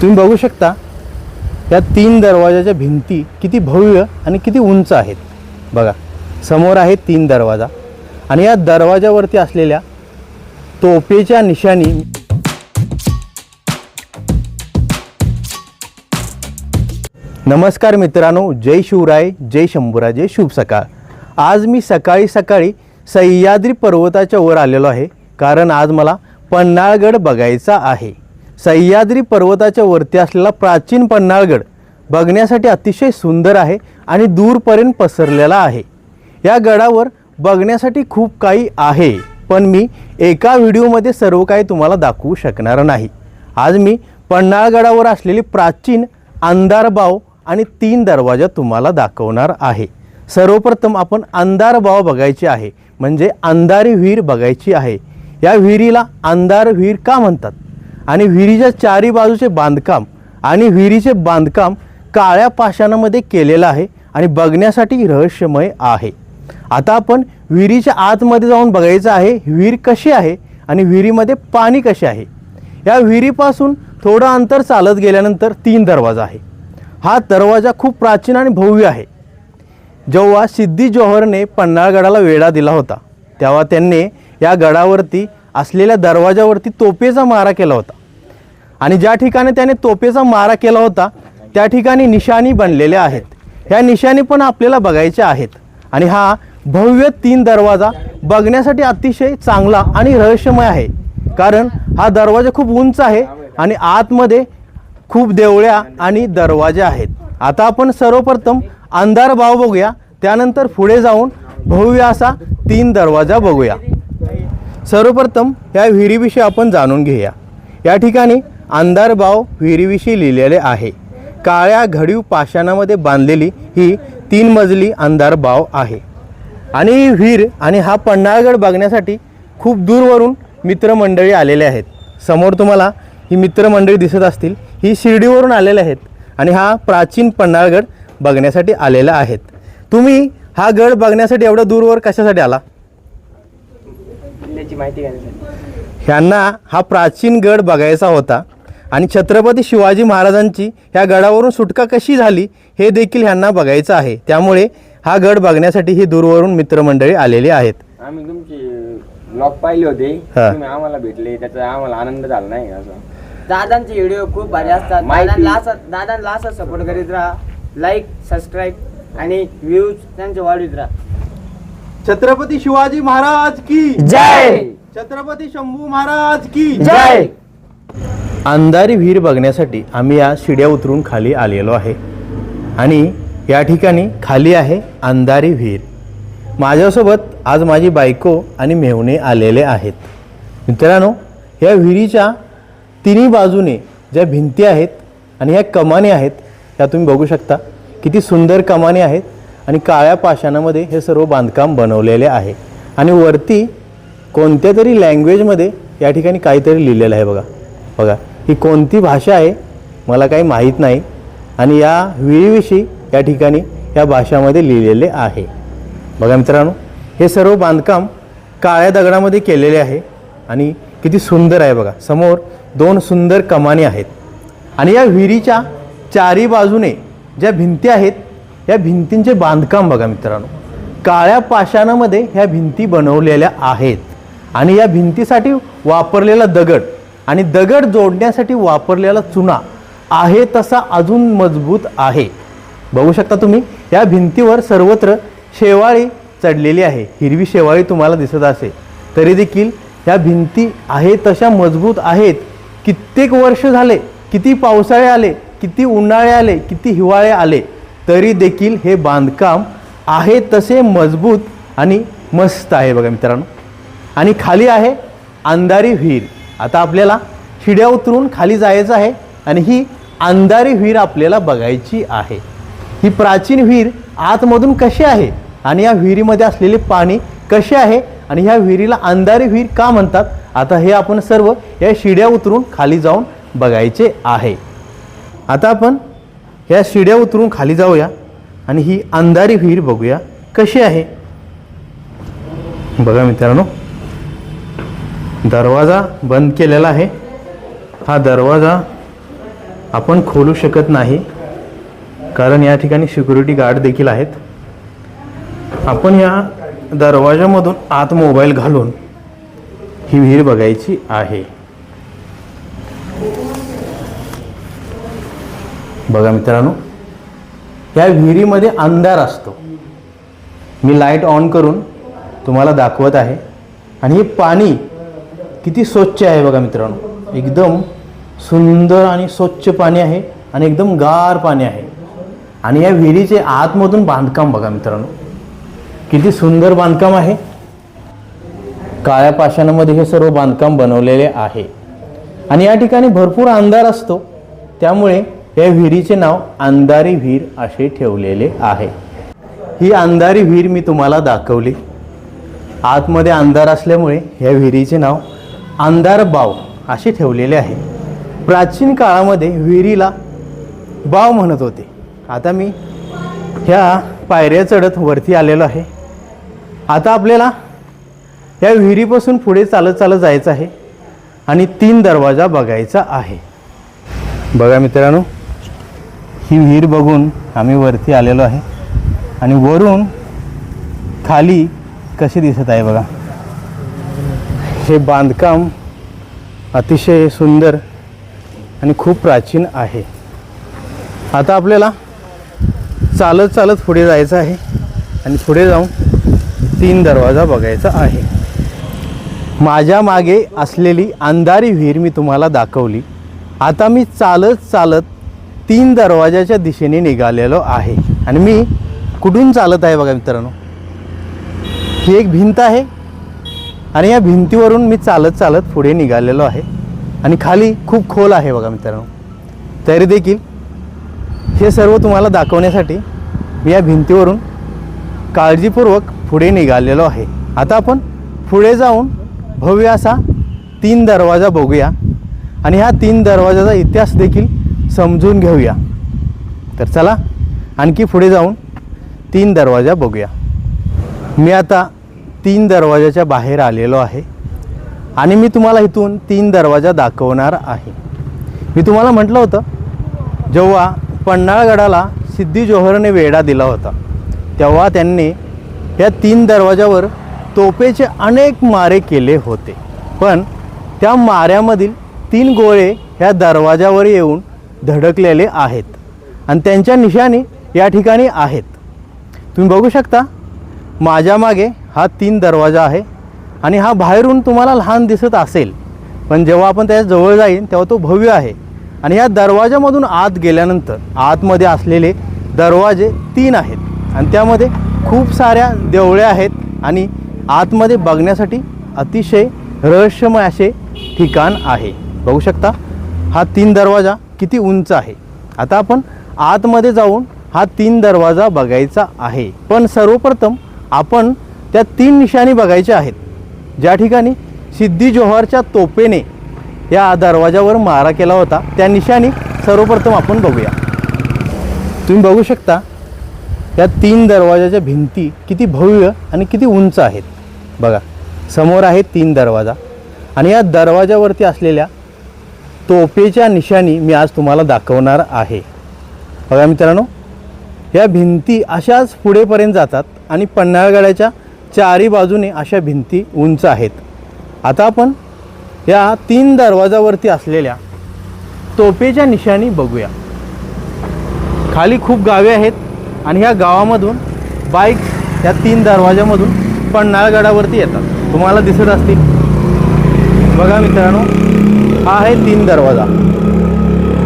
तुम्ही बघू शकता या तीन दरवाजाच्या भिंती किती भव्य आणि किती उंच आहेत. बघा समोर आहे तीन दरवाजा आणि या दरवाजावरती असलेल्या तोफेच्या निशाणी नमस्कार मित्रांनो जय शिवराय जय शंभूराजे शुभ सकाळ. आज मी सकाळी सकाळी सह्याद्री पर्वताच्या वर आलेलो आहे कारण आज मला पन्हाळगड बघायचा आहे. सह्याद्री पर्वताच्या वरती असलेला प्राचीन पन्हाळगड बघण्यासाठी अतिशय सुंदर आहे आणि दूरपर्यंत पसरलेला आहे. या गडावर बघण्यासाठी खूप काही आहे पण मी एका व्हिडिओमध्ये सर्व काही तुम्हाला दाखवू शकणार नाही. आज मी पन्हाळगडावर असलेली प्राचीन अंधारबाव आणि तीन दरवाजा तुम्हाला दाखवणार आहे. सर्वप्रथम आपण अंधारबाव बघायची आहे म्हणजे अंधारी विहीर बघायची आहे. या विहिरीला अंधार विहीर का म्हणतात? आणि विहिरीच्या चारी बाजूचे बांधकाम आणि विहिरीचे बांधकाम काळ्या पाषाणामध्ये केलेलं आहे आणि बघण्यासाठी रहस्यमय आहे. आता आपण विहिरीच्या आतमध्ये जाऊन बघायचं आहे विहीर कशी आहे आणि विहिरीमध्ये पाणी कसे आहे. या विहिरीपासून थोडं अंतर चालत गेल्यानंतर तीन दरवाजा आहे. हा दरवाजा खूप प्राचीन आणि भव्य आहे. जेव्हा सिद्धी जोहरने पन्हाळगडाला वेढा दिला होता तेव्हा त्यांनी या गडावरती असलेल्या दरवाजावरती तोपेचा मारा केला होता. आणि ज्या ठिकाणी त्याने तोपेचा मारा केला होता त्या ठिकाणी निशाणी बनलेल्या आहेत. ह्या निशाणी पण आपल्याला बघायच्या आहेत. आणि हा भव्य तीन दरवाजा बघण्यासाठी अतिशय चांगला आणि रहस्यमय आहे. कारण हा दरवाजा खूप उंच आहे आणि आतमध्ये खूप देवळ्या आणि दरवाजे आहेत. आता आपण सर्वप्रथम अंधार भाव बघूया. त्यानंतर पुढे जाऊन भव्य असा तीन दरवाजा बघूया. सर्वप्रथम या विहिरीविषयी आपण जाणून घेऊया. या ठिकाणी अंधार बाव विहिरीविषयी लिहिलेले आहे. काळ्या घडीव पाषाणामध्ये बांधलेली ही तीन मजली अंधार बाव आहे. आणि ही विहीर आणि हा पन्हाळगड बघण्यासाठी खूप दूरवरून मित्रमंडळी आलेले आहेत. समोर तुम्हाला ही मित्रमंडळी दिसत असतील. ही शिर्डीवरून आलेले आहेत आणि हा प्राचीन पन्हाळगड बघण्यासाठी आलेला आहेत. तुम्ही हा गड बघण्यासाठी एवढ्या दूरवर कशासाठी आला? माहिती ह्यांना हा प्राचीन गड बघायचा होता. आणि छत्रपती शिवाजी महाराजांची ह्या गडावरून सुटका कशी झाली हे देखील ह्यांना बघायचं आहे. त्यामुळे हा गड बघण्यासाठी ही दूरवरून मित्रमंडळी आलेली आहेत. आम्ही तुमची ब्लॉग पाहिले होते. हा. तुम्ही आम्हाला भेटले त्याचा आम्हाला आनंद झाला नाही असं? दादांचे व्हिडिओ खूप भारी असतात. माहिती. दादांना असं दादांना असं सपोर्ट करीत राहा. लाईक सबस्क्राईब आणि व्ह्यूज त्यांचे वाढवीत राहा. छत्रपती शिवाजी महाराज की जय! छत्रपती शंभू महाराज की जय! अंधारी विहीर बघण्यासाठी आम्ही या शिड्या उतरून खाली आलेलो आहे. आणि या ठिकाणी खाली आहे अंधारी विहीर. माझ्यासोबत आज माझी बायको आणि मेहुणे आलेले आहेत. मित्रांनो या विहिरीच्या तिन्ही बाजूने ज्या भिंती आहेत आणि ह्या कमानी आहेत ह्या तुम्ही बघू शकता. किती सुंदर कमानी आहेत आणि काळ्या पाषाणामध्ये हे सर्व बांधकाम बनवलेले आहे. आणि वरती कोणत्या तरी लँग्वेजमध्ये या ठिकाणी काहीतरी लिहिलेलं आहे बघा. बघा. ही कोणती भाषा आहे मला काही माहीत नाही. आणि या विहिरीविषयी या ठिकाणी या भाषामध्ये लिहिलेले आहे. बघा मित्रांनो हे सर्व बांधकाम काळ्या दगडामध्ये केलेले आहे. आणि किती सुंदर आहे बघा. समोर दोन सुंदर कमानी आहेत. आणि या विहिरीच्या चारी बाजूने ज्या भिंती आहेत या भिंतींचे बांधकाम बघा मित्रांनो. काळ्या पाषाणामध्ये ह्या भिंती बनवलेल्या आहेत. आणि या भिंतीसाठी वापरलेला दगड आणि दगड जोडण्यासाठी वापरलेला चुना आहे तसा अजून मजबूत आहे. बघू शकता तुम्ही या भिंतीवर सर्वत्र शेवाळी चढलेली आहे. हिरवी शेवाळी तुम्हाला दिसत असेल. तरी देखील या भिंती आहे तशा मजबूत आहेत. कित्येक वर्ष झाले किती पावसाळे आले किती उन्हाळे आले किती हिवाळे आले तरी देखील हे बांधकाम आहे तसे मजबूत आणि मस्त आहे बघा मित्रांनो. आणि खाली आहे अंधारी विहीर. आता आपल्याला शिड्या उतरून खाली जायचं आहे आणि ही अंधारी विहीर आपल्याला बघायची आहे. ही प्राचीन विहीर आतमधून कशी आहे आणि या विहिरीमध्ये असलेले पाणी कसे आहे आणि ह्या विहिरीला अंधारी विहीर का म्हणतात? आता हे आपण सर्व या शिड्या उतरून खाली जाऊन बघायचे आहे. आता आपण ह्या शिड्या उतरून खाली जाऊया आणि ही अंधारी विहीर बघूया कशी आहे. बघा मित्रांनो दरवाजा बंद केलेला आहे. हा दरवाजा आपण खोलू शकत नाही कारण या ठिकाणी सिक्युरिटी गार्ड देखील आहेत. आपण या दरवाजामधून आत मोबाईल घालून ही विहीर बघायची आहे. बघा मित्रांनो या विहिरीमध्ये अंधार असतो. मी लाइट ऑन करून तुम्हाला दाखवत आहे. आणि हे पाणी किती स्वच्छ आहे बघा मित्रांनो. एकदम सुंदर आणि स्वच्छ पाणी आहे आणि एकदम गार पाणी आहे. आणि या विहिरीचे आतमधून बांधकाम बघा मित्रांनो. किती सुंदर बांधकाम आहे. काळ्या पाषाणामध्ये हे सर्व बांधकाम बनवलेले आहे. आणि या ठिकाणी भरपूर अंधार असतो. त्यामुळे या विहिरीचे नाव अंधारी विहीर असे ठेवलेले आहे. ही अंधारी विहीर मी तुम्हाला दाखवली. आतमध्ये अंधार असल्यामुळे या विहिरीचे नाव अंधार बाव असे ठेवलेले आहे. प्राचीन काळामध्ये विहिरीला बाव म्हणत होते. आता मी ह्या पायऱ्या चढत वरती आलेलो आहे. आता आपल्याला या विहिरीपासून पुढे चालत चालत जायचं आहे आणि तीन दरवाजा बघायचा आहे. बघा मित्रांनो ही विहीर बघून आम्ही वरती आलेलो आहे आणि वरून खाली कसे दिसत आहे बघा. हे बांधकाम अतिशय सुंदर आणि खूप प्राचीन आहे. आता आपल्याला चालत चालत पुढे जायचं आहे आणि पुढे जाऊन तीन दरवाजा बघायचा आहे. माझ्या मागे असलेली अंधारी विहीर मी तुम्हाला दाखवली. आता मी चालत चालत तीन दरवाजाच्या दिशेने निघालेलो आहे. आणि मी कुठून चालत आहे बघा मित्रांनो? ही एक भिंत आहे. आणि या भिंतीवरून मी चालत चालत पुढे निघालेलो आहे. आणि खाली खूप खोल आहे बघा मित्रांनो. तरी देखील हे सर्व तुम्हाला दाखवण्यासाठी मी या भिंतीवरून काळजीपूर्वक पुढे निघालेलो आहे. आता आपण पुढे जाऊन भव्य असा तीन दरवाजा बघूया. आणि ह्या तीन दरवाजाचा इतिहास देखील समजून घेऊया. तर चला आणखी पुढे जाऊन तीन दरवाजा बघूया. मी आता तीन दरवाजाच्या बाहेर आलेलो आहे आणि मी तुम्हाला इथून तीन दरवाजा दाखवणार आहे. मी तुम्हाला म्हटलं होतं जेव्हा पन्हाळगडाला सिद्धी जोहरने वेढा दिला होता तेव्हा त्यांनी या तीन दरवाजावर तोपेचे अनेक मारे केले होते. पण त्या माऱ्यामधील तीन गोळे ह्या दरवाजावर येऊन धडकलेले आहेत आणि त्यांच्या निशाणी या ठिकाणी आहेत. तुम्ही बघू शकता माझ्या मागे हा तीन दरवाजा आहे आणि हा बाहेरून तुम्हाला लहान दिसत असेल. पण जेव्हा आपण त्याच्याजवळ जाईन तेव्हा तो भव्य आहे. आणि या दरवाजामधून आत गेल्यानंतर आतमध्ये असलेले दरवाजे तीन आहेत. आणि त्यामध्ये खूप साऱ्या देवळ्या आहेत आणि आतमध्ये बघण्यासाठी अतिशय रहस्यमय असे ठिकाण आहे. बघू शकता हा तीन दरवाजा किती उंच आहे. आता आपण आतमध्ये जाऊन हा तीन दरवाजा बघायचा आहे. पण सर्वप्रथम आपण त्या तीन निशाणी बघायच्या आहेत. ज्या ठिकाणी सिद्धी जोहरच्या तोपेने या दरवाजावर मारा केला होता त्या निशाणी सर्वप्रथम आपण बघूया. तुम्ही बघू शकता या तीन दरवाजाच्या भिंती किती भव्य आणि किती उंच आहेत. बघा समोर आहे तीन दरवाजा आणि या दरवाजावरती असलेल्या तोपेच्या निशाणी मी आज तुम्हाला दाखवणार आहे. बघा मित्रांनो या भिंती अशाच पुढेपर्यंत जातात आणि पन्हाळगडाच्या चारी बाजूने अशा भिंती उंच आहेत. आता आपण या तीन दरवाजावरती असलेल्या तोपेच्या निशाणी बघूया. खाली खूप गावे आहेत आणि ह्या गावामधून बाईक या तीन दरवाजामधून पन्हाळगडावरती येतात. तुम्हाला दिसत असतील. बघा मित्रांनो हा आहे तीन दरवाजा.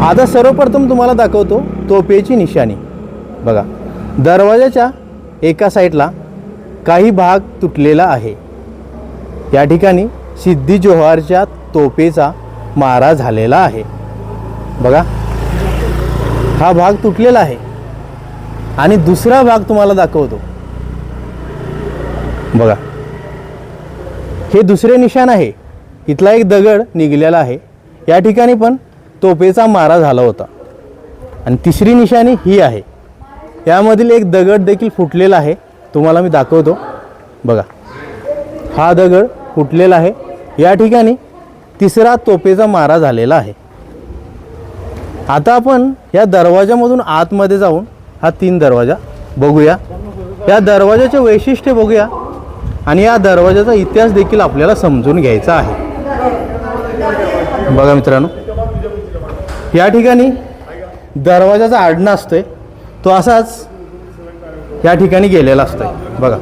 आता सर्वप्रथम तुम्हाला दाखवतो तोपेची निशाणी. बघा दरवाजाच्या एका साईडला काही भाग तुटलेला आहे. या ठिकाणी सिद्धी जोहारच्या तोपेचा मारा झालेला आहे. बघा. हा भाग तुटलेला आहे. आणि दुसरा भाग तुम्हाला दाखवतो. बघा. हे दुसरे निशाण आहे. इथला एक दगड निघलेला आहे. या ठिकाणी पण तोपेचा मारा झाला होता. आणि तिसरी निशाणी ही आहे. यामधील एक दगड देखील फुटलेला आहे. तुम्हाला मी दाखवतो. बघा. हा दगड फुटलेला आहे. या ठिकाणी तिसरा तोपेचा मारा झालेला आहे. आता आपण या दरवाजामधून आतमध्ये जाऊन हा तीन दरवाजा बघूया. या दरवाजाचे वैशिष्ट्य बघूया. आणि या दरवाजाचा इतिहास देखील आपल्याला समजून घ्यायचा आहे. बघा मित्रांनो. या ठिकाणी दरवाजाचा आडणं असतोय. तो असाच या ठिकाणी गेलेला असतो बघा.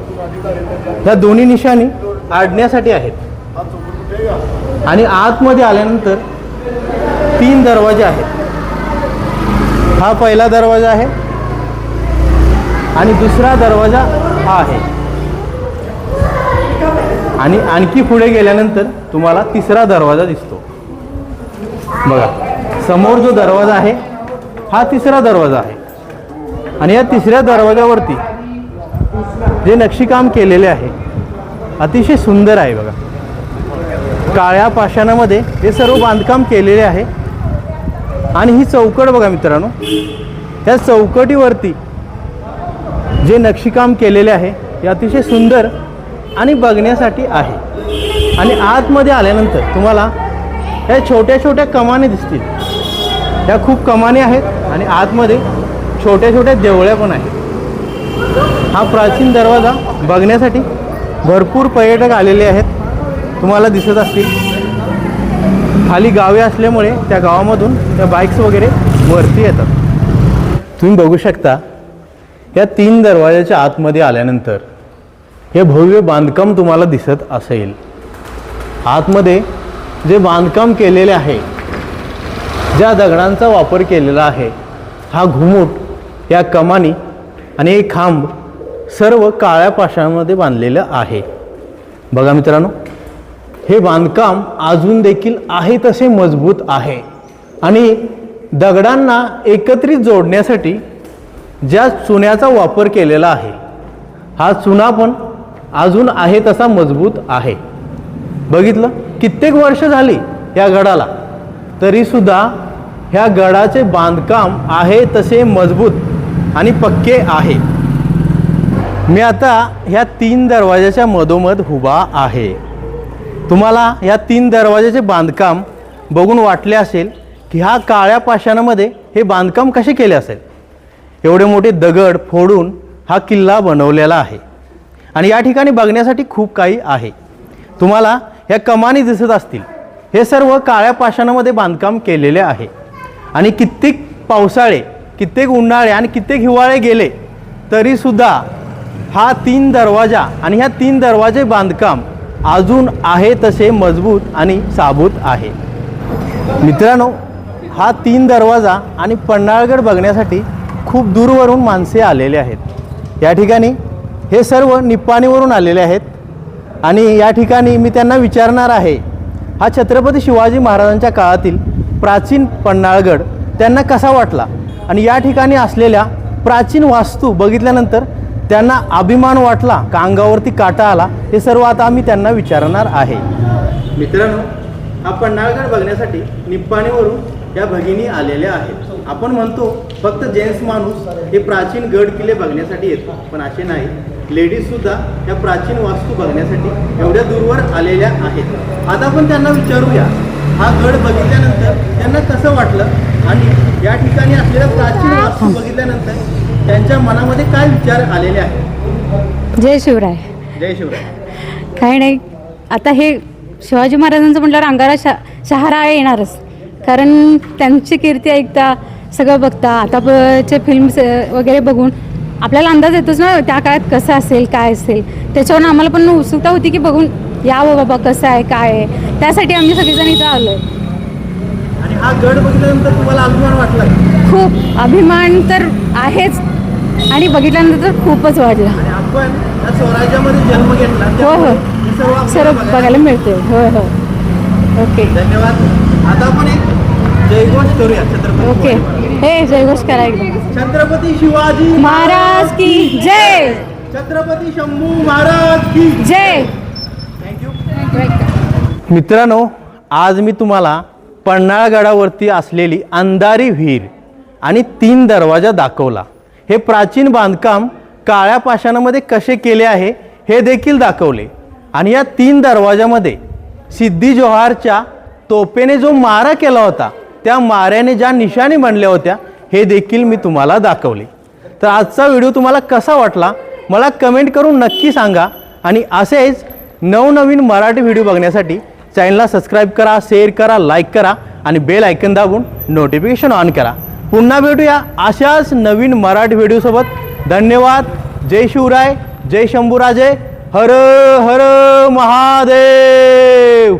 ह्या दोन्ही निशाणी आडण्यासाठी आहेत. आणि आतमध्ये आल्यानंतर तीन दरवाजे आहेत. हा पहिला दरवाजा आहे आणि दुसरा दरवाजा हा आहे. आणि आणखी पुढे गेल्यानंतर तुम्हाला तिसरा दरवाजा दिसतो. बघा. समोर जो दरवाजा आहे हा तिसरा दरवाजा आहे. आणि या तिसऱ्या दरवाजावरती जे नक्षीकाम केलेले आहे अतिशय सुंदर आहे बघा. काळ्या पाषाणामध्ये हे सर्व बांधकाम केलेले आहे. आणि ही चौकट बघा मित्रांनो त्या चौकटीवरती जे नक्षीकाम केलेले आहे हे अतिशय सुंदर आणि बघण्यासाठी आहे. आणि आतमध्ये आल्यानंतर तुम्हाला या छोट्या छोट्या कमाने दिसतील. त्या खूप कमाने आहेत आणि आतमध्ये छोट्या छोट्या देवळ्या पण आहेत. हा प्राचीन दरवाजा बघण्यासाठी भरपूर पर्यटक आलेले आहेत. तुम्हाला दिसत असतील. खाली गावे असल्यामुळे त्या गावामधून त्या बाईक्स वगैरे वरती येतात. तुम्ही बघू शकता या तीन दरवाजाच्या आतमध्ये आल्यानंतर हे भव्य बांधकाम तुम्हाला दिसत असेल. आतमध्ये जे बांधकाम केलेले आहे ज्या दगडांचा वापर केलेला आहे हा घुमूट या कमानी आणि हे खांब सर्व काळ्या पाषाणामध्ये बांधलेलं आहे. बघा मित्रांनो हे बांधकाम अजून देखील आहे तसे मजबूत आहे. आणि दगडांना एकत्रित जोडण्यासाठी ज्या चुन्याचा वापर केलेला आहे हा चुना पण अजून आहे तसा मजबूत आहे. बघितलं? कित्येक वर्ष झाली या गडाला. तरीसुद्धा ह्या गडाचे बांधकाम आहे तसे मजबूत आणि पक्के आहे. मी आता ह्या तीन दरवाजाच्या मधोमध उभा आहे. तुम्हाला ह्या तीन दरवाजाचे बांधकाम बघून वाटले असेल की ह्या काळ्या पाषाणामध्ये हे बांधकाम कसे केले असेल? एवढे मोठे दगड फोडून हा किल्ला बनवलेला आहे. आणि या ठिकाणी बघण्यासाठी खूप काही आहे. तुम्हाला ह्या कमानी दिसत असतील. हे सर्व काळ्या पाषाणामध्ये बांधकाम केलेले आहे. आणि कित्येक पावसाळे कित्येक उन्हाळे आणि कित्येक हिवाळे गेले तरीसुद्धा हा तीन दरवाजा आणि ह्या तीन दरवाजे बांधकाम अजून आहे तसे मजबूत आणि साबूत आहे. मित्रांनो हा तीन दरवाजा आणि पन्हाळगड बघण्यासाठी खूप दूरवरून माणसे आलेले आहेत. या ठिकाणी हे सर्व निप्पाणीवरून आलेले आहेत आणि या ठिकाणी मी त्यांना विचारणार आहे हा छत्रपती शिवाजी महाराजांच्या काळातील प्राचीन पन्हाळगड त्यांना कसा वाटला? आणि या ठिकाणी असलेल्या प्राचीन वास्तू बघितल्यानंतर त्यांना अभिमान वाटला का अंगावरती काटा आला हे सर्व आता आम्ही त्यांना विचारणार आहे. मित्रांनो हा पन्हाळगड बघण्यासाठी निप्पाणीवरून या भगिनी आलेल्या आहेत. आपण म्हणतो फक्त जेंट्स माणूस हे प्राचीन गड किल्ले बघण्यासाठी येतो पण असे नाही. लेडीज सुद्धा या प्राचीन वास्तू बघण्यासाठी एवढ्या दूरवर आलेल्या आहेत. आता आपण त्यांना विचारूया हा गड बघितल्यानंतर त्यांना कसं वाटलं आणि या ठिकाणी असलेल्या प्राचीन वास्तू बघितल्यानंतर त्यांच्या मनामध्ये काय विचार आलेले आहेत? जय शिवराय. जय शिवराय. काही नाही. आता हे शिवाजी महाराजांचं म्हटल्यावर अंगारा शा शहारा येणारच. कारण त्यांची कीर्ती ऐकता सगळं बघता. आताचे फिल्म्स वगैरे बघून आपल्याला अंदाज येतोच ना त्या काळात कसं असेल काय असेल? त्याच्यावरून आम्हाला पण उत्सुकता होती की बघून यावं बाबा कसं आहे काय आहे? त्यासाठी आम्ही सगळेजण इथं आलो आणि हा गड बघितल्यानंतर तुम्हाला अभिमान वाटला? खूप. अभिमान तर आहेच. आणि बघितल्यानंतर तर खूपच वाढला. आपण या स्वराज्यामध्ये जन्म घेतला हो हो. सर्व बघायला मिळते. हो हो. ओके. धन्यवाद. आता आपण एक जयघोष करूया छत्रपती ओके. शिवाजी महाराज. हे जयघोष करा एकदम. छत्रपती शिवाजी महाराज की जय. छत्रपती शंभू महाराज की जय. थँक्यू मित्रांनो आज मी तुम्हाला पन्हाळगडावरती असलेली अंधारी विहीर आणि तीन दरवाजा दाखवला. हे प्राचीन बांधकाम काळ्या पाषाणामध्ये कसे केले आहे हे देखील दाखवले. आणि या तीन दरवाजामध्ये सिद्धी जोहारच्या तोपेने जो मारा केला होता त्या माऱ्याने ज्या निशाणी बनल्या होत्या हे देखील मी तुम्हाला दाखवले. तर आजचा व्हिडिओ तुम्हाला कसा वाटला मला कमेंट करून नक्की सांगा. आणि असेच नवनवीन मराठी व्हिडिओ बघण्यासाठी चॅनलला सबस्क्राईब करा शेअर करा लाईक करा आणि बेल ऐकन दाबून नोटिफिकेशन ऑन करा. पुन्हा भेटूया अशाच नवीन मराठी व्हिडिओसोबत धन्यवाद. जय शिवराय. जय शंभूराजे. हर हर महादेव.